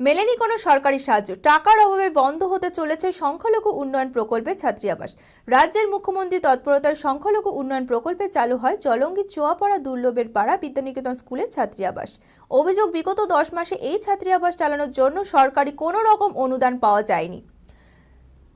মেলেনি কোনো সরকারি সাহায্য। টাকার অভাবে বন্ধ হতে চলেছে সংখ্যালঘু উন্নয়ন প্রকল্পের ছাত্রীআবাস। রাজ্যের মুখ্যমন্ত্রী তৎপরতায় সংখ্যালঘু উন্নয়ন প্রকল্পে চালু হয় জলঙ্গি চুয়াপাড়া দুর্লভের পাড়া বিদ্যানিকেতন স্কুলের ছাত্রী আবাস অভিযোগ, বিগত দশ মাসে এই ছাত্রী আবাস চালানোর জন্য সরকারি কোনো রকম অনুদান পাওয়া যায়নি।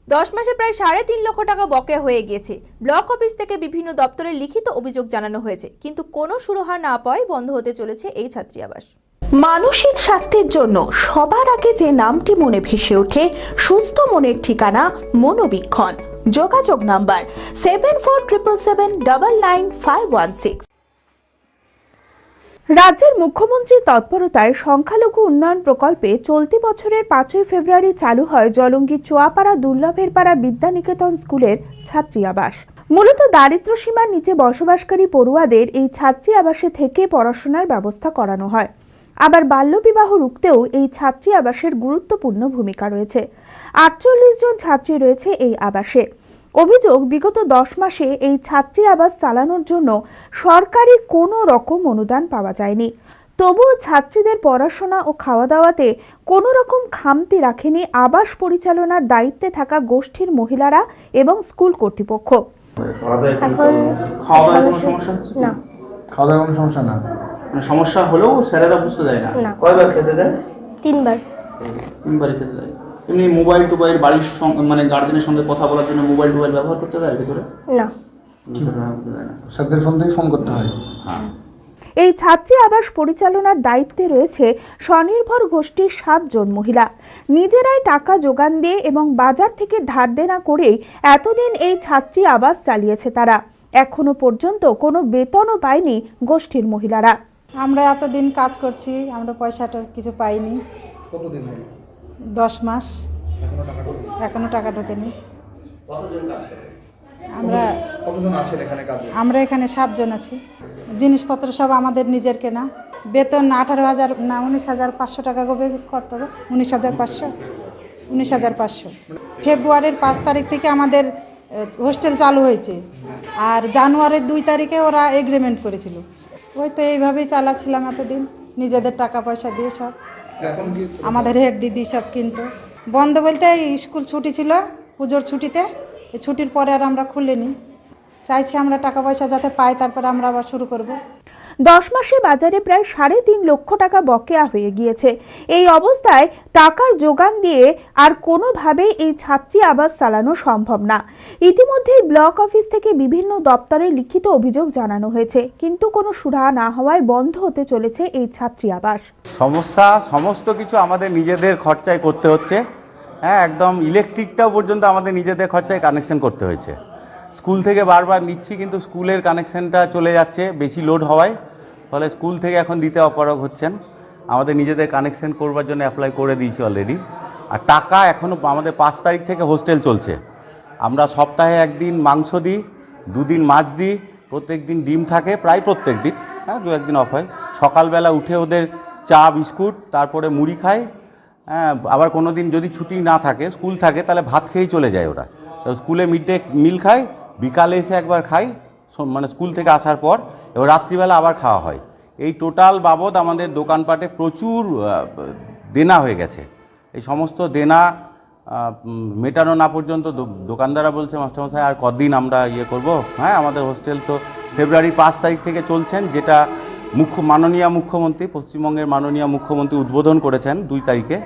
দশ মাসে প্রায় সাড়ে তিন লক্ষ টাকা বকেয়া হয়ে গিয়েছে। ব্লক অফিস থেকে বিভিন্ন দপ্তরে লিখিত অভিযোগ জানানো হয়েছে, কিন্তু কোনো সুরাহা না পাওয়ায় বন্ধ হতে চলেছে এই ছাত্রী আবাস মানসিক স্বাস্থ্যের জন্য সবার আগে যে নামটি মনে ভেসে ওঠে, সুস্থ মনের ঠিকানা মনোবীক্ষণ। যোগাযোগ number seven four triple seven double nine five one six রাজ্যের মুখ্যমন্ত্রীর তৎপরতায় সংখ্যালঘু উন্নয়ন প্রকল্পে চলতি বছরের পাঁচই ফেব্রুয়ারি চালু হয় জলঙ্গির চুয়াপাড়া দুর্লভের পাড়া বিদ্যানিকেতন স্কুলের ছাত্রী আবাস মূলত দারিদ্র্য সীমার নিচে বসবাসকারী পড়ুয়াদের এই ছাত্রী আবাসে থেকে পড়াশোনার ব্যবস্থা করানো হয়। আবার বাল্যবিবাহ রুখতেও এই ছাত্রী আবাসের গুরুত্বপূর্ণ ভূমিকা রয়েছে। আটচল্লিশ জন ছাত্রী রয়েছে এই আবাসে। অভিযোগ বিগত দশ মাসে এই ছাত্রী আবাস চালানোর জন্য সরকারি কোনো রকম অনুদান পাওয়া যায়নি। তবুও ছাত্রীদের পড়াশোনা ও খাওয়া দাওয়াতে কোনো রকম খামতি রাখেনি আবাস পরিচালনার দায়িত্বে থাকা গোষ্ঠীর মহিলারা এবং স্কুল কর্তৃপক্ষ। এখন খাওয়া দাওয়ায় কোনো সমস্যা হচ্ছে? না। খাওয়া কোনো সমস্যা? না। মানে সমস্যা হলেও স্যারেরা বুঝতে দেয় না। না। কয়বার খেতে দেয়? তিনবার। তিনবারই খেতে দেয়। এমনি মোবাইল টোবাইল বাড়ির সঙ্গে মানে গার্জেনের সঙ্গে কথা বলার জন্য মোবাইল টোবাইল ব্যবহার করতে দেয় ভিতরে? না। স্যারদের ফোন থেকে ফোন করতে হয়। হ্যাঁ। এই ছাত্রী আবাস পরিচালনার দায়িত্বে রয়েছে স্বনির্ভর গোষ্ঠীর সাতজন মহিলা। নিজেরাই টাকা যোগান দিয়ে এবং বাজার থেকে ধার দেনা করেই এতদিন এই ছাত্রী আবাস চালিয়েছে তারা। এখনও পর্যন্ত কোনো বেতনও পায়নি গোষ্ঠীর মহিলারা। আমরা এতদিন কাজ করছি আমরা পয়সাটা কিছু পাইনি। কতদিন হলো? দশ মাস। এখনও টাকা ঢোকেনি? এখনও টাকা ঢোকেনি। আমরা কতজন আছেন এখানে কাজে আমরা এখানে সাতজন আছি। জিনিসপত্র সব আমাদের নিজের কেনা। বেতন আঠারো হাজার না উনিশ হাজার পাঁচশো টাকা গবে করতে হবে। উনিশ হাজার পাঁচশো। উনিশ হাজার পাঁচশো। ফেব্রুয়ারির পাঁচ তারিখ থেকে আমাদের হোস্টেল চালু হয়েছে। আর জানুয়ারির দুই তারিখে ওরা এগ্রিমেন্ট করেছিল। ওই তো এইভাবেই চালাচ্ছিলাম এতদিন। নিজেদের টাকা পয়সা দিয়ে সব। আমাদের হেড দিদি সব কিন্তু। বন্ধ বলতে স্কুল ছুটি ছিল, পুজোর ছুটিতে। ছুটির পরে আর আমরা খুলিনি। চাইছি আমরা টাকা পয়সা যাতে পাই, তারপরে আমরা আবার শুরু করব। দশ মাসে বাজারে প্রায় সাড়ে তিন লক্ষ টাকা বকেয়া হয়ে গিয়েছে। এই অবস্থায় টাকার যোগান দিয়ে আর কোনোভাবেই এই ছাত্রী আবাস চালানো সম্ভব না। ইতিমধ্যেই ব্লক অফিস থেকে বিভিন্ন দপ্তরে লিখিত অভিযোগ জানানো হয়েছে, কিন্তু কোনো সুরাহা না হওয়ায় বন্ধ হতে চলেছে এই ছাত্রী আবাস। সমস্যা, সমস্ত কিছু আমাদের নিজেদের খরচায় করতে হচ্ছে। হ্যাঁ একদম ইলেকট্রিকটাও পর্যন্ত আমাদের নিজেদের খরচায় কানেকশন করতে হয়েছে। স্কুল থেকে বারবার নিচ্ছি, কিন্তু স্কুলের কানেকশনটা চলে যাচ্ছে, বেশি লোড হওয়ায়। ফলে স্কুল থেকে এখন দিতে অপারগ হচ্ছেন। আমাদের নিজেদের কানেকশন করবার জন্য অ্যাপ্লাই করে দিয়েছি অলরেডি আর টাকা এখনও আমাদের পাঁচ তারিখ থেকে হোস্টেল চলছে। আমরা সপ্তাহে একদিন মাংস দিই, দুদিন মাছ দিই, প্রত্যেক দিন ডিম থাকে, প্রায় প্রত্যেক দিন। হ্যাঁ দু একদিন অফ হয়। সকালবেলা উঠে ওদের চা, বিস্কুট, তারপরে মুড়ি খায় হ্যাঁ আবার কোনো দিন যদি ছুটি না থাকে, স্কুল থাকে, তাহলে ভাত খেয়েই চলে যায় ওরা। তো স্কুলে মিড ডে মিল খায় বিকালে এসে একবার খাই মানে স্কুল থেকে আসার পর এবং রাত্রিবেলা আবার খাওয়া হয়। এই টোটাল বাবদ আমাদের দোকানপাটে প্রচুর দেনা হয়ে গেছে। এই সমস্ত দেনা মেটানো না পর্যন্ত দোকানদাররা বলছে মাস্টারমশাই আর কদিন আমরা ইয়ে করব? হ্যাঁ আমাদের হোস্টেল তো ফেব্রুয়ারি পাঁচ তারিখ থেকে চলছেন, যেটা মুখ্য, মাননীয় মুখ্যমন্ত্রী, পশ্চিমবঙ্গের মাননীয় মুখ্যমন্ত্রী উদ্বোধন করেছেন দুই তারিখে।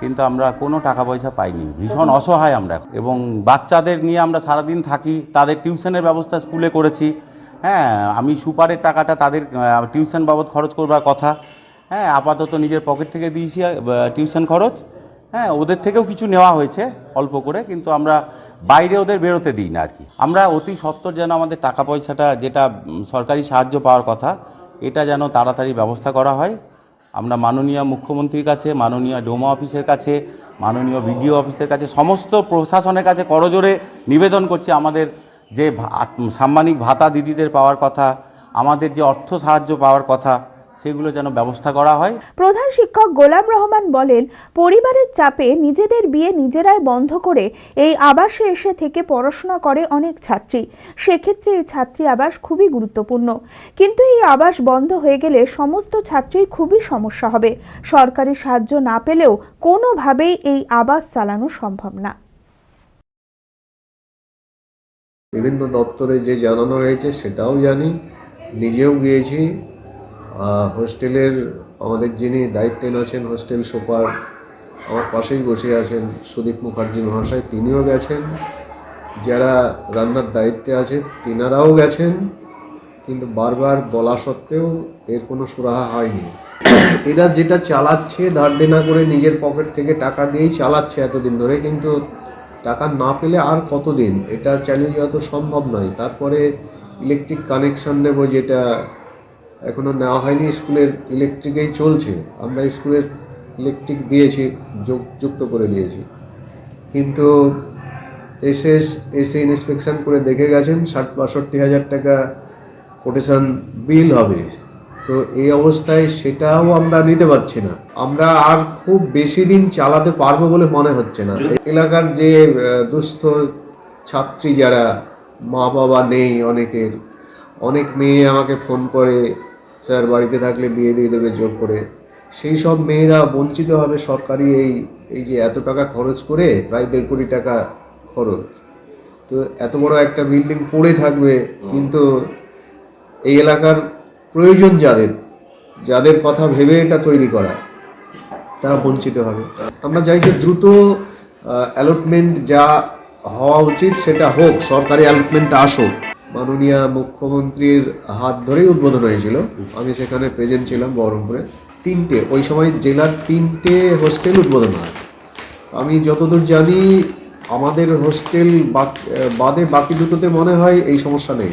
কিন্তু আমরা কোনো টাকা পয়সা পাইনি। ভীষণ অসহায় আমরা এবং বাচ্চাদের নিয়ে আমরা সারাদিন থাকি, তাদের টিউশনের ব্যবস্থা স্কুলে করেছি। হ্যাঁ আমি সুপারের টাকাটা তাদের টিউশন বাবদ খরচ করবার কথা। হ্যাঁ আপাতত নিজের পকেট থেকে দিয়েছি টিউশন খরচ। হ্যাঁ ওদের থেকেও কিছু নেওয়া হয়েছে, অল্প করে, কিন্তু আমরা বাইরে ওদের বেরোতে দিই না আর কি। আমরা অতি সত্বর যেন আমাদের টাকা পয়সাটা যেটা সরকারি সাহায্য পাওয়ার কথা, এটা যেন তাড়াতাড়ি ব্যবস্থা করা হয়। আমরা মাননীয় মুখ্যমন্ত্রীর কাছে, মাননীয় ডোমা অফিসের কাছে, মাননীয় বিডিও অফিসের কাছে, সমস্ত প্রশাসনের কাছে করজোরে নিবেদন করছি আমাদের যে সাম্মানিক ভাতা দিদিদের পাওয়ার কথা, আমাদের যে অর্থ সাহায্য পাওয়ার কথা সেগুলো যেন ব্যবস্থা করা হয়। প্রধান শিক্ষক গোলাম রহমান বলেন পরিবারের চাপে নিজেদের বিয়ে নিজেরাই বন্ধ করে এই আবাসে এসে থেকে পড়াশোনা করে অনেক ছাত্রী। সেক্ষেত্রে এই ছাত্রী আবাস খুবই গুরুত্বপূর্ণ। কিন্তু এই আবাস বন্ধ হয়ে গেলে সমস্ত ছাত্রীর খুবই সমস্যা হবে। সরকারি সাহায্য না পেলেও কোনোভাবেই এই আবাস চালানো সম্ভব না। বিভিন্ন দপ্তরে যে জানানো হয়েছে সেটাও জানি নিজেও গিয়েছি হোস্টেলের আমাদের যিনি দায়িত্বে আছেন, হোস্টেল সুপার, আমার পাশেই বসে আছেন সুদীপ মুখার্জি মহাশয়, তিনিও গেছেন। যারা রান্নার দায়িত্বে আছে, তিনারাও গেছেন, কিন্তু বারবার বলা সত্ত্বেও এর কোনো সুরাহা হয়নি। এরা যেটা চালাচ্ছে ধার দেনা করে নিজের পকেট থেকে টাকা দিয়েই চালাচ্ছে এতদিন ধরে, কিন্তু টাকা না পেলে আর কতদিন? এটা চালিয়ে যাওয়া তো সম্ভব নয়। তারপরে ইলেকট্রিক কানেকশান দেবো যেটা এখনও নেওয়া হয়নি স্কুলের ইলেকট্রিকেই চলছে। আমরা স্কুলের ইলেকট্রিক দিয়েছি যোগ- যুক্ত করে দিয়েছি। কিন্তু এসে এসে ইন্সপেকশন করে দেখে গেছেন ষাট বাষট্টি হাজার টাকা কোটেশন বিল হবে। তো এই অবস্থায় সেটাও আমরা নিতে পারছি না। আমরা আর খুব বেশি দিন চালাতে পারব বলে মনে হচ্ছে না। এলাকার যে দুস্থ ছাত্রী যারা মা বাবা নেই অনেকের অনেক মেয়ে আমাকে ফোন করে স্যার বাড়িতে থাকলে বিয়ে দিয়ে দেবে জোর করে। সেই সব মেয়েরা বঞ্চিত হবে সরকারি এই এই যে এত টাকা খরচ করে, প্রায় দেড় কোটি টাকা খরচ। তো এত বড় একটা বিল্ডিং পড়ে থাকবে, কিন্তু এই এলাকার প্রয়োজন যাদের যাদের কথা ভেবে এটা তৈরি করা, তারা বঞ্চিত হবে। আমরা চাইছি দ্রুত অ্যালটমেন্ট যা হওয়া উচিত সেটা হোক, সরকারি অ্যালটমেন্ট আসুক। মাননীয় মুখ্যমন্ত্রীর হাত ধরেই উদ্বোধন হয়েছিল। আমি সেখানে প্রেজেন্ট ছিলাম বহরমপুরে। তিনটে, ওই সময় জেলার তিনটে হোস্টেল উদ্বোধন হয়। আমি যতদূর জানি, আমাদের হোস্টেল বাদে বাকি দুটোতে মনে হয় এই সমস্যা নেই।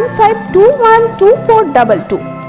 95212422.